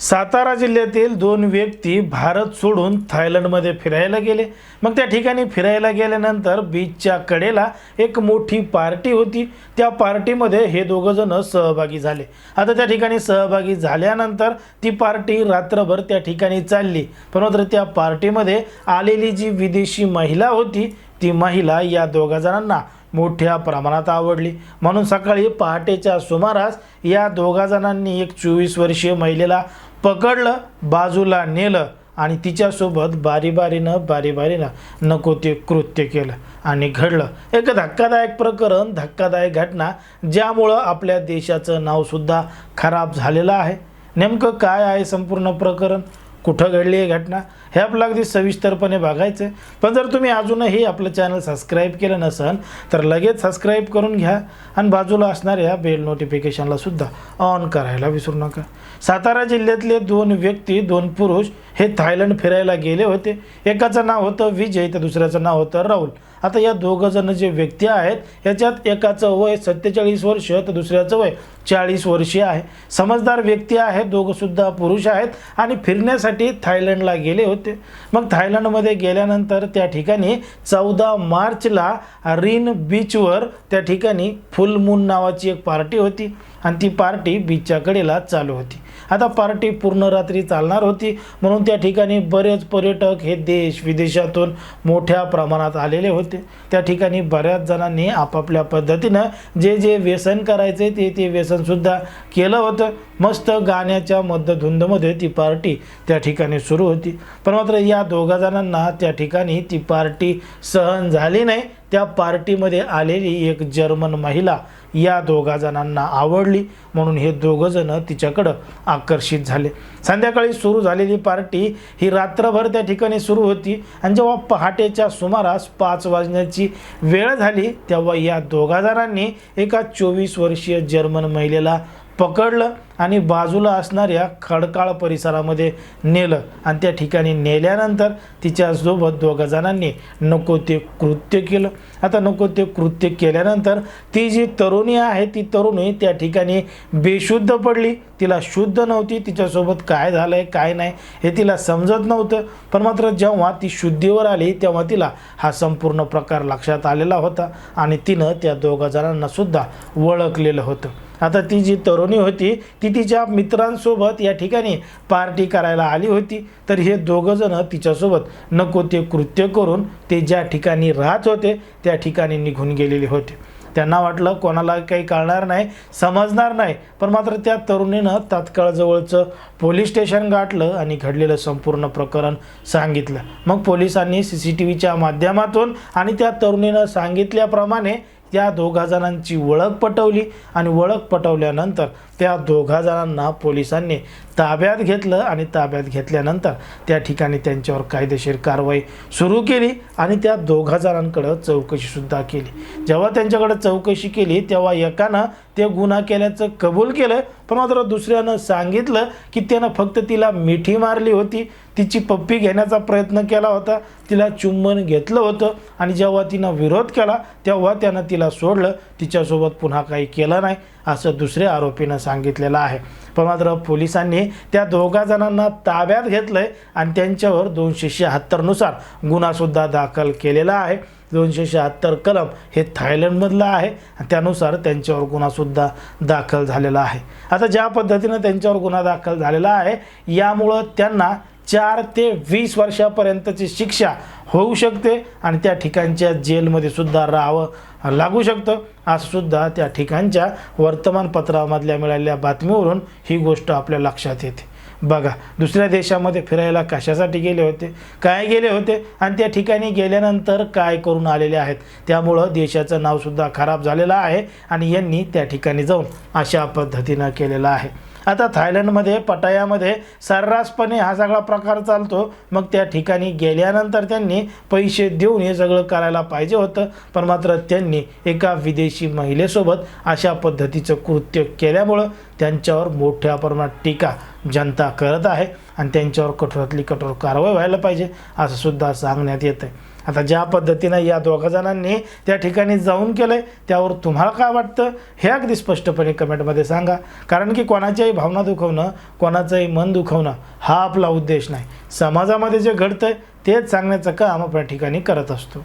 सातारा जिल्ह्यातील दोन व्यक्ती भारत सोडून थायलंडमध्ये फिरायला गेले. मग त्या ठिकाणी फिरायला गेल्यानंतर बीचच्या कडेला एक मोठी पार्टी होती. त्या पार्टीमध्ये हे दोघंजणं सहभागी झाले. आता त्या ठिकाणी सहभागी झाल्यानंतर ती पार्टी रात्रभर त्या ठिकाणी चालली. पण मात्र त्या पार्टीमध्ये आलेली जी विदेशी महिला होती ती महिला या दोघा जणांना मोठ्या प्रमाणात आवडली. म्हणून सकाळी पहाटेच्या सुमारास या दोघा जणांनी एक चोवीस वर्षीय महिलेला पकडलं बाजूला नेलं आणि तिच्यासोबत बारीबारीनं बारीबारीनं नको ते कृत्य केलं आणि घडलं. एक धक्कादायक प्रकरण धक्कादायक घटना ज्यामुळं आपल्या देशाचं नावसुद्धा खराब झालेलं आहे. नेमकं काय आहे संपूर्ण प्रकरण? कुठं घडली आहे घटना हे आपलं अगदी सविस्तरपणे बघायचं आहे पण जर तुम्ही अजूनही आपलं चॅनल सबस्क्राईब केलं नसेल तर लगेच सबस्क्राईब करून घ्या आणि बाजूला असणाऱ्या बेल नोटिफिकेशनला सुद्धा ऑन करायला विसरू नका. सातारा जिल्ह्यातले दोन व्यक्ती दोन पुरुष हे थायलंड फिरायला गेले होते. एकाचं नाव होतं विजय तर दुसऱ्याचं नाव होतं राहुल. आता या दोघं जण जे व्यक्ती आहेत याच्यात एकाचं वय सत्तेचाळीस वर्ष तर दुसऱ्याचं वय चाळीस वर्षीय आहे. समजदार व्यक्ती आहेत दोघंसुद्धा पुरुष आहेत आणि फिरण्यासाठी थायलंडला गेले होते. मग थायलंडमध्ये गेल्यानंतर त्या ठिकाणी चौदा मार्चला रिन बीचवर त्या ठिकाणी फुलमून नावाची एक पार्टी होती आणि ती पार्टी बीचच्या कडेला चालू होती. आता पार्टी पूर्ण रात्री चालणार होती. म्हणून त्या ठिकाणी बरेच पर्यटक हे देश विदेशातून मोठ्या प्रमाणात आलेले होते. त्या ठिकाणी बऱ्याच जणांनी आपापल्या पद्धतीनं जे जे व्यसन करायचे ते ते व्यसनसुद्धा केलं होतं. मस्त गाण्याच्या मध्यधुंदमध्ये ती पार्टी त्या ठिकाणी सुरू होती. पण मात्र या दोघा जणांना त्या ठिकाणी ती पार्टी सहन झाली नाही. त्या पार्टीमध्ये आलेली एक जर्मन महिला या दोघा जणांना आवडली. म्हणून हे दोघंजणं तिच्याकडं आकर्षित झाले. संध्याकाळी सुरू झालेली पार्टी ही रात्रभर त्या ठिकाणी सुरू होती. आणि जेव्हा पहाटेच्या सुमारास पाच वाजण्याची वेळ झाली तेव्हा या दोघा जणांनी एका चोवीस वर्षीय जर्मन महिलेला पकडलं आणि बाजूला असणाऱ्या खडकाळ परिसरामध्ये नेलं आणि त्या ठिकाणी नेल्यानंतर तिच्यासोबत दोघा जणांनी नको ते कृत्य केलं. आता नको ते कृत्य केल्यानंतर ती जी तरुणी आहे ती तरुणी त्या ठिकाणी बेशुद्ध पडली. तिला शुद्ध नव्हती. तिच्यासोबत काय झालं आहे काय नाही हे तिला समजत नव्हतं. पण मात्र जेव्हा ती शुद्धीवर आली तेव्हा तिला हा संपूर्ण प्रकार लक्षात आलेला होता आणि तिनं त्या दोघा जणांनासुद्धा ओळखलेलं होतं. आता ती जी तरुणी होती ती तिच्या मित्रांसोबत या ठिकाणी पार्टी करायला आली होती. तर हे दोघंजणं तिच्यासोबत नको ते कृत्य करून ते ज्या ठिकाणी राहत होते त्या ठिकाणी निघून गेलेले होते. त्यांना वाटलं कोणाला काही कळणार नाही समजणार नाही. पण मात्र त्या तरुणीनं तात्काळ जवळचं पोलीस स्टेशन गाठलं आणि घडलेलं संपूर्ण प्रकरण सांगितलं. मग पोलिसांनी सी सी टी व्हीच्या माध्यमातून आणि त्या तरुणीनं सांगितल्याप्रमाणे त्या दोघा जणांची ओळख पटवली आणि ओळख पटवल्यानंतर त्या दोघा जणांना पोलिसांनी ताब्यात घेतलं आणि ताब्यात घेतल्यानंतर त्या ठिकाणी त्यांच्यावर कायदेशीर कारवाई सुरू केली आणि त्या दोघा जणांकडं चौकशीसुद्धा केली. जेव्हा त्यांच्याकडं चौकशी केली तेव्हा एकानं ते गुन्हा केल्याचं कबूल केलं पण मात्र दुसऱ्यानं सांगितलं की त्यानं फक्त तिला मिठी मारली होती. तिची पप्पी घेण्याचा प्रयत्न केला होता. तिला चुंबन घेतलं होतं आणि जेव्हा तिनं विरोध केला तेव्हा त्यानं तिला सोडलं. तिच्यासोबत पुन्हा काही केलं नाही. असं दुसऱ्या आरोपीनं सांगितलेलं आहे. पण मात्र पोलिसांनी त्या दोघा जणांना ताब्यात घेतलंय आणि त्यांच्यावर दोनशे शहात्तरनुसार गुन्हासुद्धा दाखल केलेला आहे. दोनशे शहात्तर कलम हे थायलंडमधलं आहे आणि त्यानुसार त्यांच्यावर गुन्हासुद्धा दाखल झालेला आहे. आता ज्या पद्धतीनं त्यांच्यावर गुन्हा दाखल झालेला आहे यामुळं त्यांना चार ते वीस वर्षापर्यंतची शिक्षा होऊ शकते आणि त्या ठिकाणच्या जेलमध्ये सुद्धा राहावं लागू शकतं. असं सुद्धा त्या ठिकाणच्या वर्तमानपत्रामधल्या मिळालेल्या बातमीवरून ही गोष्ट आपल्या लक्षात येते. बघा दुसऱ्या देशामध्ये फिरायला कशासाठी गेले होते? काय गेले होते? आणि त्या ठिकाणी गेल्यानंतर काय करून आलेले आहेत? त्यामुळं देशाचं नावसुद्धा खराब झालेलं आहे आणि यांनी त्या ठिकाणी जाऊन अशा पद्धतीनं केलेलं आहे. आता थायलंडमध्ये पटायामध्ये सर्रासपणे हा सगळा प्रकार चालतो. मग त्या ठिकाणी गेल्यानंतर त्यांनी पैसे देऊन हे सगळं करायला पाहिजे होतं. पण मात्र त्यांनी एका विदेशी महिलेसोबत अशा पद्धतीचं कृत्य केल्यामुळं त्यांच्यावर मोठ्या प्रमाणात टीका जनता करत आहे आणि त्यांच्यावर कठोरातली कठोर कारवाई व्हायला पाहिजे असं सुद्धा सांगण्यात येतं आहे आता ज्या पद्धतीनं या दोघा जणांनी त्या ठिकाणी जाऊन केलं आहे त्यावर तुम्हाला काय वाटतं? हे अगदी स्पष्टपणे कमेंटमध्ये सांगा. कारण की कोणाच्याही भावना दुखवणं कोणाचंही मन दुखवणं हा आपला उद्देश नाही. समाजामध्ये जे घडतं आहे तेच सांगण्याचं काम आपण ठिकाणी करत असतो.